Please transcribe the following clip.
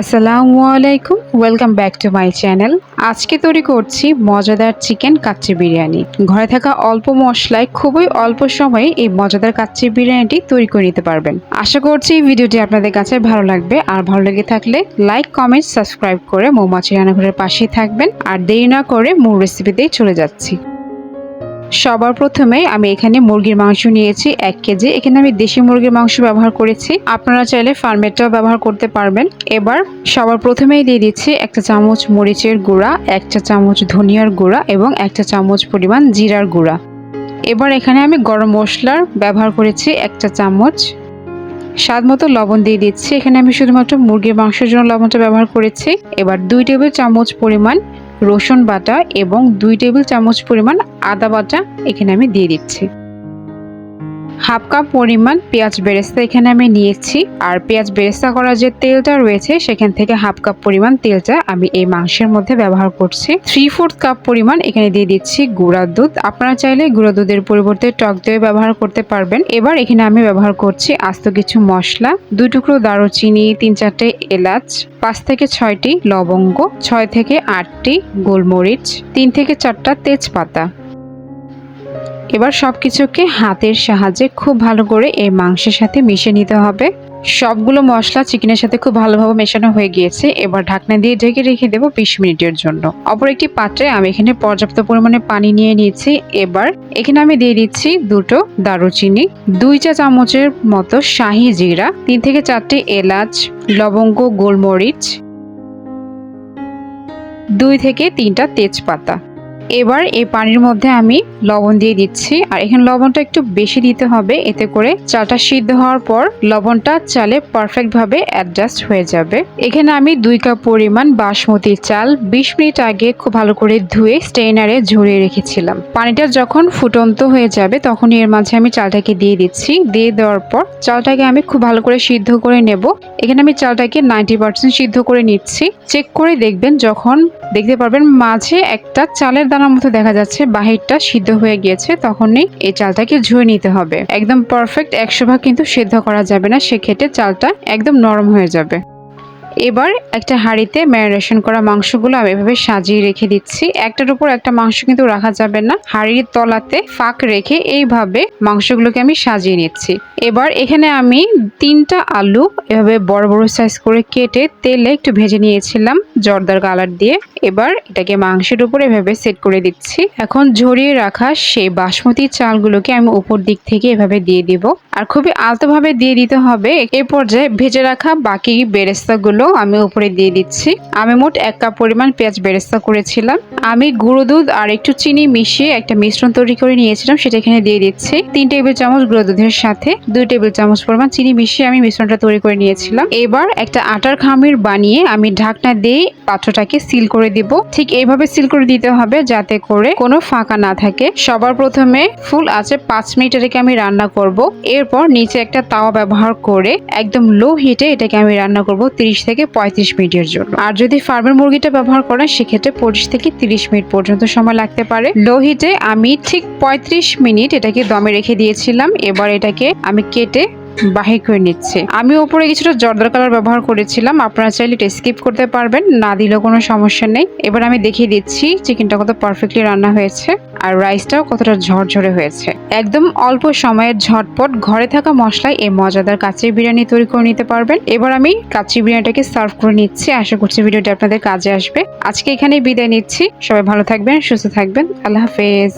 আসসালামু আলাইকুম welcome back to my channel আজকে তৈরি করছি মজাদার চিকেন কাচ্চি বিরিয়ানি। ঘরে থাকা অল্প মশলায় খুবই অল্প সময়ে এই মজাদার কাচ্চি বিরিয়ানিটি তৈরি করে নিতে পারবেন। আশা করছি এই ভিডিওটি আপনাদের কাছে ভালো লাগবে। আর ভালো লেগে থাকলে লাইক কমেন্ট সাবস্ক্রাইব করে মৌমাছি রান্নাঘরের পাশেই থাকবেন। আর দেরি না করে মূল রেসিপিতেই চলে যাচ্ছি। সবার প্রথমে আমি এখানে মুরগির মাংস নিয়েছি এক কেজি। এখানে আমি দেশি মুরগির মাংস ব্যবহার করেছি। আপনারা চাইলে ফার্মেরটাও ব্যবহার করতে পারবেন। এবার সবার প্রথমেই দিয়ে দিচ্ছি একটা চামচ মরিচের গুঁড়া, একটা চামচ ধনিয়ার গুঁড়া এবং একটা চামচ পরিমাণ জিরার গুঁড়া। এবার এখানে আমি গরম মশলার ব্যবহার করেছি একটা চামচ। স্বাদ মতো লবণ দিয়ে দিচ্ছি। এখানে আমি শুধুমাত্র মুরগির মাংসের জন্য লবণটা ব্যবহার করেছি। এবার দুই টেবিল চামচ পরিমাণ রসুন বাটা এবং দুই টেবিল চামচ পরিমাণ আদা বাটা এখানে আমি দিয়ে দিচ্ছি। হাফ কাপ পরিমাণ পেঁয়াজ বেরেস্তা এখানে আমি নিয়েছি। আর পেঁয়াজ বেরেস্তা করার যে তেলটা রয়েছে, সেখান থেকে হাফ কাপ পরিমাণ তেলটা আমি এই মাংসের মধ্যে ব্যবহার করছি। থ্রি ফোর্থ কাপ পরিমাণ এখানে দিয়ে দিচ্ছি গুঁড়া দুধ। আপনারা চাইলে গুঁড়া দুধের পরিবর্তে টক দই ব্যবহার করতে পারবেন। এবার এখানে আমি ব্যবহার করছি আস্ত কিছু মশলা, দুই টুকরো দারুচিনি, তিন চারটে এলাচ, পাঁচ থেকে ছয়টি লবঙ্গ, ছয় থেকে আটটি গোলমরিচ, তিন থেকে চারটা তেজপাতা। এবার সব কিছুকে হাতের সাহায্যে খুব ভালো করে এই মাংসের সাথে মিশিয়ে নিতে হবে। সবগুলো মশলা চিকেনের সাথে খুব ভালোভাবে মেশানো হয়ে গিয়েছে। এবার ঢাকনা দিয়ে ঢেকে রেখে দেবো বিশ মিনিটের জন্য। অপর একটি পাত্রে আমি এখানে পর্যাপ্ত পরিমাণে পানি নিয়ে নিয়েছি। এবার এখানে আমি দিয়ে দিচ্ছি দুটো দারুচিনি, দুই চা চামচের মতো শাহি জিরা, তিন থেকে চারটি এলাচ, লবঙ্গ, গোলমরিচ, দুই থেকে তিনটা তেজপাতা। এবার এই পানির মধ্যে আমি লবণ দিয়ে দিচ্ছি। আর এখানে লবণটা একটু বেশি দিতে হবে, এতে করে চালটা সিদ্ধ হওয়ার পর লবণটা চালে পারফেক্ট ভাবে অ্যাডজাস্ট হয়ে যাবে। এখানে আমি দুই কাপ পরিমাণ বাসমতি চাল বিশ মিনিট আগে খুব ভালো করে ধুয়ে স্টেইনারে ঝরিয়ে রেখেছিলাম। পানিটা যখন ফুটন্ত হয়ে যাবে তখন এর মাঝে আমি চালটাকে দিয়ে দিচ্ছি। দিয়ে দেওয়ার পর চালটাকে আমি খুব ভালো করে সিদ্ধ করে নেব। এখানে আমি চালটাকে নাইনটি পার্সেন্ট সিদ্ধ করে নিচ্ছি। চেক করে দেখবেন যখন, দেখতে পারবেন মাঝে একটা চালের দানার মতো দেখা যাচ্ছে, বাহিরটা সিদ্ধ হয়ে গিয়েছে, তখনই এই চালটাকে ধুয়ে নিতে হবে। একদম পারফেক্ট একশো ভাগ কিন্তু সিদ্ধ করা যাবে না, সেক্ষেত্রে চালটা একদম নরম হয়ে যাবে। এবার একটা হাঁড়িতে ম্যারিনেশন করা মাংসগুলো আমি এভাবে সাজিয়ে রেখে দিচ্ছি। একটার উপর একটা মাংস কিন্তু রাখা যাবে না। হাঁড়ির তলাতে ফাঁক রেখে এইভাবে মাংসগুলোকে আমি সাজিয়ে নিচ্ছি। এবার এখানে আমি তিনটা আলু এভাবে বড় বড় সাইজ করে কেটে তেলে একটু ভেজে নিয়েছিলাম জর্দার কালার দিয়ে। এবার এটাকে মাংসের উপর এভাবে সেট করে দিচ্ছি। এখন ঝরিয়ে রাখা সেই বাসমতি চালগুলোকে আমি উপর দিক থেকে এভাবে দিয়ে দিব। আর খুবই আলতোভাবে দিয়ে দিতে হবে। এই পর্যায়ে ভেজে রাখা বাকি বেরেস্তাগুলো আমি উপরে দিয়ে দিচ্ছি। আমি মোট এক কাপ পরিমাণ পেঁয়াজ বেরেস্তা করেছিলাম। আমি গুঁড়ো দুধ আর একটু চিনি মিশিয়ে একটা মিশ্রণ তৈরি করে নিয়েছিলাম, সেটা এখানে দিয়ে দিচ্ছি। তিন টেবিল চামচ গুঁড়ো দুধের সাথে দুই টেবিল চামচ পরিমাণ চিনি মিশিয়ে আমি মিশ্রণটা তৈরি করে নিয়েছিলাম। এবার একটা আটার খামির বানিয়ে আমি ঢাকনা দিয়ে পাত্রটাকে সিল করে দিব। ঠিক এইভাবে সিল করে দিতে হবে যাতে করে কোনো ফাঁকা না থাকে। সবার প্রথমে ফুল আছে, পাঁচ মিনিট এটাকে আমি রান্না করব। এরপর নিচে একটা তাওয়া ব্যবহার করে একদম লো হিটে এটাকে আমি রান্না করব তিরিশ থেকে পঁয়ত্রিশ মিনিটের জন্য। আর যদি ফার্মের মুরগিটা ব্যবহার করেন, সেক্ষেত্রে পঁচিশ থেকে তিরিশ মিনিট পর্যন্ত সময় লাগতে পারে। লো হিটে আমি ঠিক পঁয়ত্রিশ মিনিট এটাকে দমে রেখে দিয়েছিলাম। এবার এটাকে আমি কেটে বাহির করে নিচ্ছে। আমি ওপরে কিছুটা জর্দার কালার ব্যবহার করেছিলাম। আপনারা চাইলে এটা স্কিপ করতে পারবেন, না দিলেও কোনো সমস্যা নেই। এবার আমি দেখিয়ে দিচ্ছি চিকেনটা কত পারফেক্টলি রান্না হয়েছে। আর রাইসটাও কতটা ঝরঝরে হয়েছে। একদম অল্প সময়ের ঝটপট ঘরে থাকা মশলায় এই মজাদার কাচি বিরিয়ানি তৈরি করে নিতে পারবেন। এবার আমি কাচি বিরিয়ানিটাকে সার্ভ করে নিচ্ছি। আশা করছি ভিডিওটি আপনাদের কাজে আসবে। আজকে এখানেই বিদায় নিচ্ছি। সবাই ভালো থাকবেন, সুস্থ থাকবেন। আল্লাহ হাফেজ।